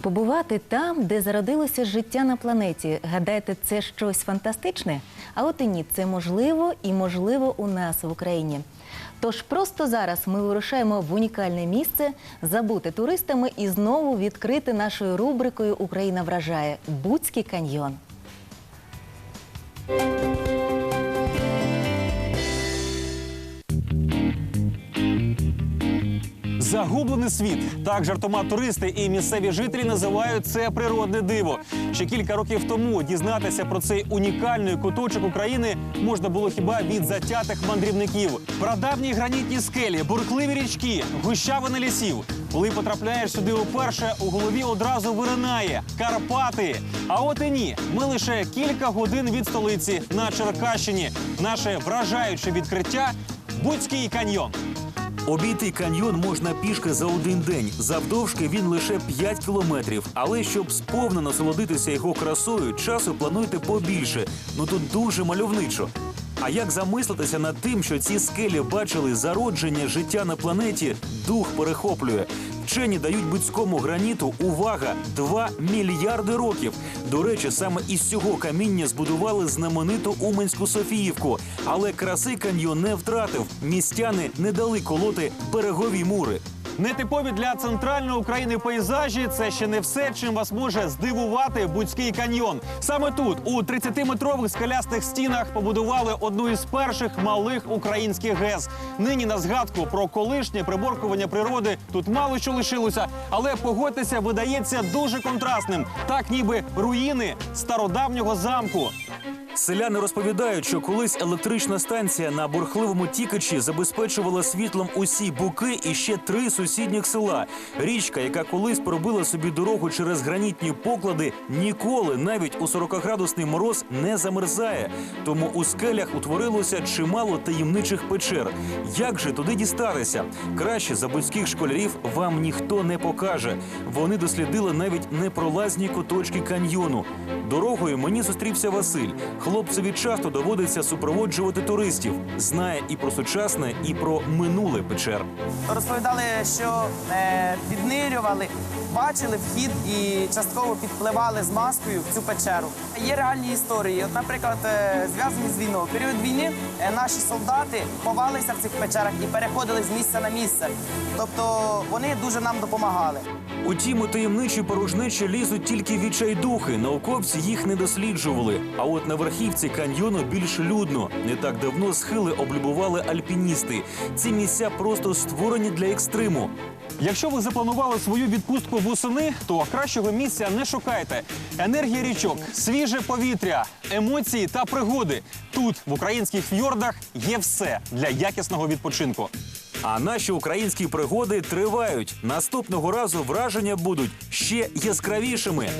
Побувати там, де зародилося життя на планеті. Гадаєте, це щось фантастичне? А от і ні, це можливо і можливо у нас в Україні. Тож просто зараз ми вирушаємо в унікальне місце, забути туристами і знову відкрити нашою рубрикою Україна вражає Буцький каньйон. Загублений світ. Так жартома туристи і місцеві жителі називають це природне диво. Ще кілька років тому дізнатися про цей унікальний куточок України можна було хіба від затятих мандрівників. Прадавні гранітні скелі, бурхливі річки, гущавини лісів. Коли потрапляєш сюди уперше, у голові одразу виринає Карпати. А от і ні, ми лише кілька годин від столиці на Черкащині. Наше вражаюче відкриття Буцький каньйон. Обійти каньйон можна пішки за один день. Завдовжки він лише 5 кілометрів. Але щоб сповно насолодитися його красою, часу плануйте побільше. Ну тут дуже мальовничо. А як замислитися над тим, що ці скелі бачили зародження життя на планеті, дух перехоплює. Вчені дають будському граніту увага 2 мільярди років. До речі, саме із цього каміння збудували знамениту Уменську Софіївку. Але краси каньйон не втратив. Містяни не дали колоти берегові мури. Нетипові для центральної України пейзажі це ще не все, чим вас може здивувати Буцький каньйон. Саме тут, у 30-метрових скелястих стінах, побудували одну із перших малих українських ГЕС. Нині на згадку про колишнє приборкування природи тут мало що лишилося, але погодьтеся, видається дуже контрастним, так ніби руїни стародавнього замку. Селяни розповідають, що колись електрична станція на бурхливому тікачі забезпечувала світлом усі буки і ще три сусідніх села. Річка, яка колись пробила собі дорогу через гранітні поклади, ніколи навіть у 40-градусний мороз не замерзає. Тому у скелях утворилося чимало таємничих печер. Як же туди дістатися? Краще за будських школярів вам ніхто не покаже. Вони дослідили навіть непролазні куточки каньйону. Дорогою мені зустрівся Василь. Хлопцеві часто доводиться супроводжувати туристів. Знає і про сучасне, і про минуле печер. Розповідали, що е, піднирювали, бачили вхід і частково підпливали з маскою в цю печеру. Є реальні історії. От, наприклад, е, зв'язані з війною. Період війни е, наші солдати ховалися в цих печерах і переходили з місця на місце. Тобто вони дуже нам допомагали. Утім, у таємничі порожнечі лізуть тільки відчайдухи. Науковці їх не досліджували. А от на верхівці каньйону більш людно. Не так давно схили облюбували альпіністи. Ці місця просто створені для екстриму. Якщо ви запланували свою відпустку восени, то кращого місця не шукайте. Енергія річок, свіже повітря, емоції та пригоди. Тут, в українських фьордах, є все для якісного відпочинку. А наші українські пригоди тривають. Наступного разу враження будуть ще яскравішими.